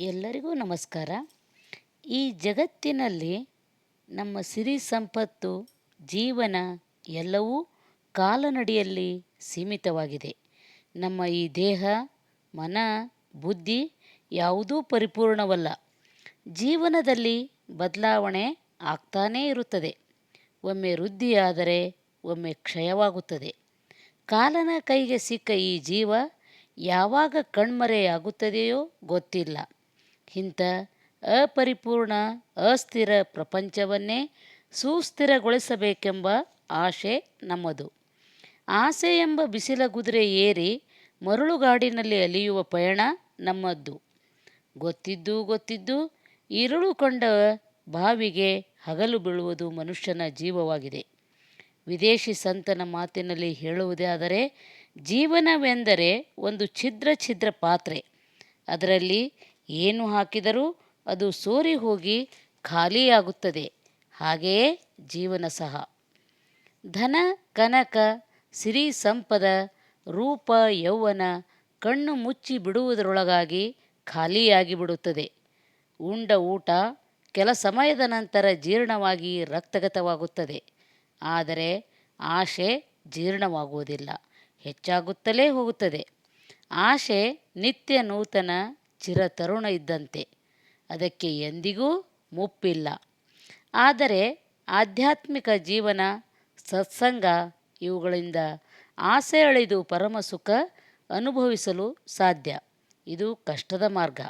ಎಲ್ಲರಿಗೂ ನಮಸ್ಕಾರ. ಈ ಜಗತ್ತಿನಲ್ಲಿ ನಮ್ಮ ಸಿರಿ ಸಂಪತ್ತು, ಜೀವನ ಎಲ್ಲವೂ ಕಾಲನಡಿಯಲ್ಲಿ ಸೀಮಿತವಾಗಿದೆ. ನಮ್ಮ ಈ ದೇಹ, ಮನ, ಬುದ್ಧಿ ಯಾವುದೂ ಪರಿಪೂರ್ಣವಲ್ಲ. ಜೀವನದಲ್ಲಿ ಬದಲಾವಣೆ ಆಗ್ತಾನೇ ಇರುತ್ತದೆ. ಒಮ್ಮೆ ವೃದ್ಧಿಯಾದರೆ ಒಮ್ಮೆ ಕ್ಷಯವಾಗುತ್ತದೆ. ಕಾಲನ ಕೈಗೆ ಸಿಕ್ಕ ಈ ಜೀವ ಯಾವಾಗ ಕಣ್ಮರೆಯಾಗುತ್ತದೆಯೋ ಗೊತ್ತಿಲ್ಲ. ಇಂಥ ಅಪರಿಪೂರ್ಣ ಅಸ್ಥಿರ ಪ್ರಪಂಚವನ್ನೇ ಸುಸ್ಥಿರಗೊಳಿಸಬೇಕೆಂಬ ಆಶೆ ನಮ್ಮದು. ಆಸೆ ಎಂಬ ಬಿಸಿಲ ಕುದುರೆ ಏರಿ ಮರಳುಗಾಡಿನಲ್ಲಿ ಅಲಿಯುವ ಪಯಣ ನಮ್ಮದ್ದು. ಗೊತ್ತಿದ್ದು ಗೊತ್ತಿದ್ದು ಇರುಳು ಕಂಡ ಬಾವಿಗೆ ಹಗಲು ಬೀಳುವುದು ಮನುಷ್ಯನ ಜೀವವಾಗಿದೆ. ವಿದೇಶಿ ಸಂತನ ಮಾತಿನಲ್ಲಿ ಹೇಳುವುದಾದರೆ ಜೀವನವೆಂದರೆ ಒಂದು ಛಿದ್ರ ಛಿದ್ರ ಪಾತ್ರೆ. ಅದರಲ್ಲಿ ಏನು ಹಾಕಿದರೂ ಅದು ಸೋರಿ ಹೋಗಿ ಖಾಲಿಯಾಗುತ್ತದೆ. ಹಾಗೆಯೇ ಜೀವನ ಸಹ. ಧನ, ಕನಕ, ಸಿರಿ ಸಂಪದ, ರೂಪ, ಯೌವನ ಕಣ್ಣು ಮುಚ್ಚಿ ಬಿಡುವುದರೊಳಗಾಗಿ ಖಾಲಿಯಾಗಿ ಬಿಡುತ್ತದೆ ಉಂಡ ಊಟ ಕೆಲ ಸಮಯದ ನಂತರ ಜೀರ್ಣವಾಗಿ ರಕ್ತಗತವಾಗುತ್ತದೆ. ಆದರೆ ಆಶೆ ಜೀರ್ಣವಾಗುವುದಿಲ್ಲ. ಹೆಚ್ಚಾಗುತ್ತಲೇ ಹೋಗುತ್ತದೆ. ಆಶೆ ನಿತ್ಯ ನೂತನ ಚಿರತರುಣ ಇದ್ದಂತೆ. ಅದಕ್ಕೆ ಎಂದಿಗೂ ಮುಪ್ಪಿಲ್ಲ. ಆದರೆ ಆಧ್ಯಾತ್ಮಿಕ ಜೀವನ, ಸತ್ಸಂಗ ಇವುಗಳಿಂದ ಆಸೆ ಅಳಿದು ಪರಮ ಸುಖ ಅನುಭವಿಸಲು ಸಾಧ್ಯ. ಇದು ಕಷ್ಟದ ಮಾರ್ಗ.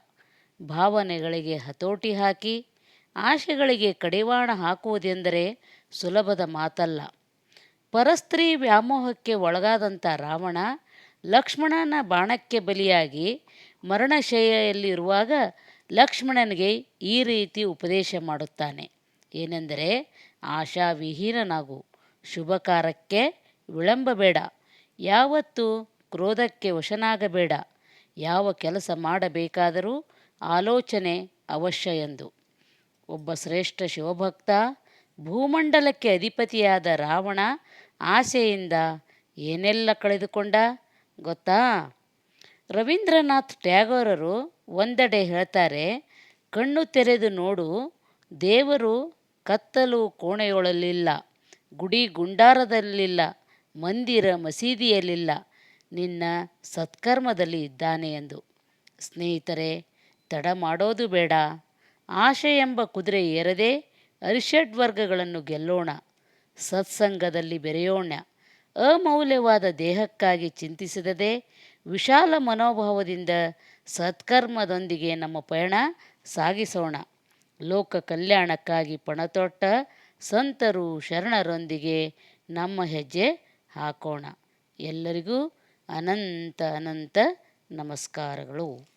ಭಾವನೆಗಳಿಗೆ ಹತೋಟಿ ಹಾಕಿ ಆಶೆಗಳಿಗೆ ಕಡಿವಾಣ ಹಾಕುವುದೆಂದರೆ ಸುಲಭದ ಮಾತಲ್ಲ. ಪರಸ್ತ್ರೀ ವ್ಯಾಮೋಹಕ್ಕೆ ಒಳಗಾದಂಥ ರಾವಣ ಲಕ್ಷ್ಮಣನ ಬಾಣಕ್ಕೆ ಬಲಿಯಾಗಿ ಮರಣಶಯ್ಯೆಯಲ್ಲಿರುವಾಗ ಲಕ್ಷ್ಮಣನಿಗೆ ಈ ರೀತಿ ಉಪದೇಶ ಮಾಡುತ್ತಾನೆ. ಏನೆಂದರೆ, ಆಶಾವಿಹೀನನಾಗು ಶುಭ ಕಾರ್ಯಕ್ಕೆ ವಿಳಂಬ ಬೇಡ ಯಾವತ್ತೂ ಕ್ರೋಧಕ್ಕೆ ವಶನಾಗಬೇಡ, ಯಾವ ಕೆಲಸ ಮಾಡಬೇಕಾದರೂ ಆಲೋಚನೆ ಅವಶ್ಯ ಎಂದು. ಒಬ್ಬ ಶ್ರೇಷ್ಠ ಶಿವಭಕ್ತ, ಭೂಮಂಡಲಕ್ಕೆ ಅಧಿಪತಿಯಾದ ರಾವಣ ಆಸೆಯಿಂದ ಏನೆಲ್ಲ ಕಳೆದುಕೊಂಡ ಗೊತ್ತಾ? ರವೀಂದ್ರನಾಥ್ ಟ್ಯಾಗೋರರು ಒಂದೆಡೆ ಹೇಳ್ತಾರೆ, ಕಣ್ಣು ತೆರೆದು ನೋಡು, ದೇವರು ಕತ್ತಲು ಕೋಣೆಯೊಳಲಿಲ್ಲ, ಗುಡಿ ಗುಂಡಾರದಲ್ಲಿಲ್ಲ, ಮಂದಿರ ಮಸೀದಿಯಲ್ಲಿಲ್ಲ, ನಿನ್ನ ಸತ್ಕರ್ಮದಲ್ಲಿ ಇದ್ದಾನೆ ಎಂದು. ಸ್ನೇಹಿತರೆ, ತಡ ಮಾಡೋದು ಬೇಡ. ಆಶೆ ಎಂಬ ಕುದುರೆ ಏರದೆ ಅರಿಷಡ್ ವರ್ಗಗಳನ್ನು ಗೆಲ್ಲೋಣ, ಸತ್ಸಂಗದಲ್ಲಿ ಬೆರೆಯೋಣ, ಅಮೌಲ್ಯವಾದ ದೇಹಕ್ಕಾಗಿ ಚಿಂತಿಸಿದದೆ ವಿಶಾಲ ಮನೋಭಾವದಿಂದ ಸತ್ಕರ್ಮದೊಂದಿಗೆ ನಮ್ಮ ಪಯಣ ಸಾಗಿಸೋಣ. ಲೋಕ ಕಲ್ಯಾಣಕ್ಕಾಗಿ ಪಣತೊಟ್ಟ ಸಂತರು ಶರಣರೊಂದಿಗೆ ನಮ್ಮ ಹೆಜ್ಜೆ ಹಾಕೋಣ. ಎಲ್ಲರಿಗೂ ಅನಂತ ಅನಂತ ನಮಸ್ಕಾರಗಳು.